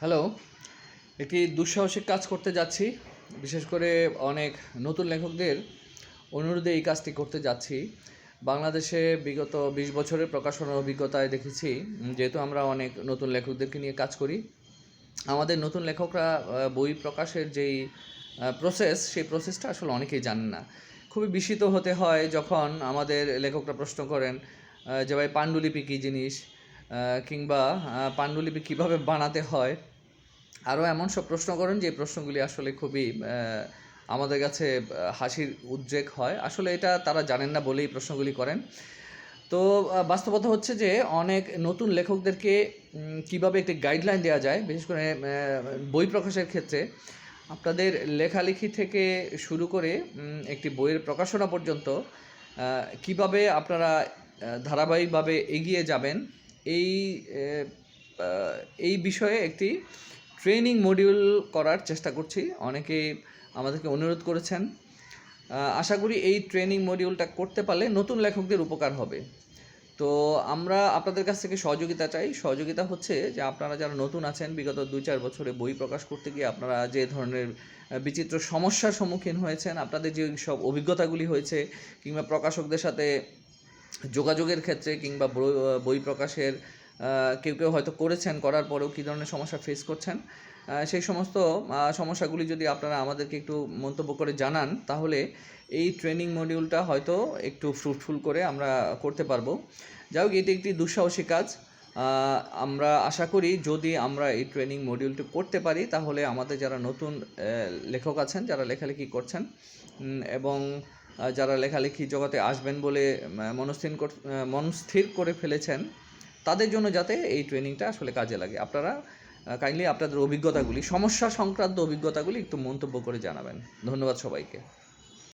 Hello একটি দুঃসাহসিক কাজ করতে যাচ্ছি। বিশেষ করে অনেক নতুন লেখকদের অনুরোধে এই কাজটি করতে যাচ্ছি। বাংলাদেশে বিগত বিশ বছরের প্রকাশনার অভিজ্ঞতায় দেখেছি, যেহেতু আমরা অনেক নতুন লেখকদেরকে নিয়ে কাজ করি। আমাদের নতুন লেখকরা বই প্রকাশের যেই প্রসেস সেই প্রসেসটা আসলে অনেকেই জানেন না। খুবই বিস্মিত হতে হয় যখন আমাদের লেখকরা প্রশ্ন করেন যে ভাই পাণ্ডুলিপি কী জিনিস? কিংবা পাণ্ডুলিপি কীভাবে বানাতে হয়? আরও এমন সব প্রশ্ন করেন, যে প্রশ্নগুলি আসলে খুবই আমাদের কাছে হাসির উদ্রেক হয়। আসলে এটা তারা জানেন না বলেই প্রশ্নগুলি করেন। তো বাস্তবতা হচ্ছে যে অনেক নতুন লেখকদেরকে কীভাবে একটি গাইডলাইন দেওয়া যায়, বিশেষ করে বই প্রকাশের ক্ষেত্রে, আপনাদের লেখালেখি থেকে শুরু করে একটি বইয়ের প্রকাশনা পর্যন্ত কীভাবে আপনারা ধারাবাহিকভাবে এগিয়ে যাবেন এই এই বিষয়ে একটি ট্রেনিং মডিউল করার চেষ্টা করছি। অনেকে আমাদেরকে অনুরোধ করেছেন। আশা করি এই ট্রেনিং মডিউলটা করতে পারলে নতুন লেখকদের উপকার হবে। তো আমরা আপনাদের কাছ থেকে সহযোগিতা চাই। সহযোগিতা হচ্ছে যে আপনারা যারা নতুন আছেন, বিগত দুই চার বছরে বই প্রকাশ করতে গিয়ে আপনারা যে ধরনের বিচিত্র সমস্যার সম্মুখীন হয়েছেন, আপনাদের যে সব অভিজ্ঞতাগুলি হয়েছে, কিংবা প্রকাশকদের সাথে যোগাযোগের ক্ষেত্রে কিংবা বই- প্রকাশের কেউ কেউ হয়তো করেছেন, করার পরেও কী ধরনের সমস্যা ফেস করছেন? সেই সমস্ত সমস্যাগুলি যদি আপনারা আমাদেরকে একটু মন্তব্য করে জানান, তাহলে এই ট্রেনিং মডিউলটা হয়তো একটু ফ্রুটফুল করে আমরা করতে পারব। যাই হোক, এটি একটি দুঃসাহসী কাজ। আমরা আশা করি যদি আমরা এই ট্রেনিং মডিউলটি করতে পারি, তাহলে আমাদের যারা নতুন লেখক আছেন, যারা লেখালেখি করছেন এবং যারা লেখালেখি জগতে আসবেন বলে মনস্থির মনস্থির করে ফেলেছেন, তাদের জন্য যাতে এই ট্রেনিংটা আসলে কাজে লাগে। আপনারা কাইন্ডলি আপনাদের অভিজ্ঞতাগুলি, সমস্যা সংক্রান্ত অভিজ্ঞতাগুলি একটু মন্তব্য করে জানাবেন। ধন্যবাদ সবাইকে।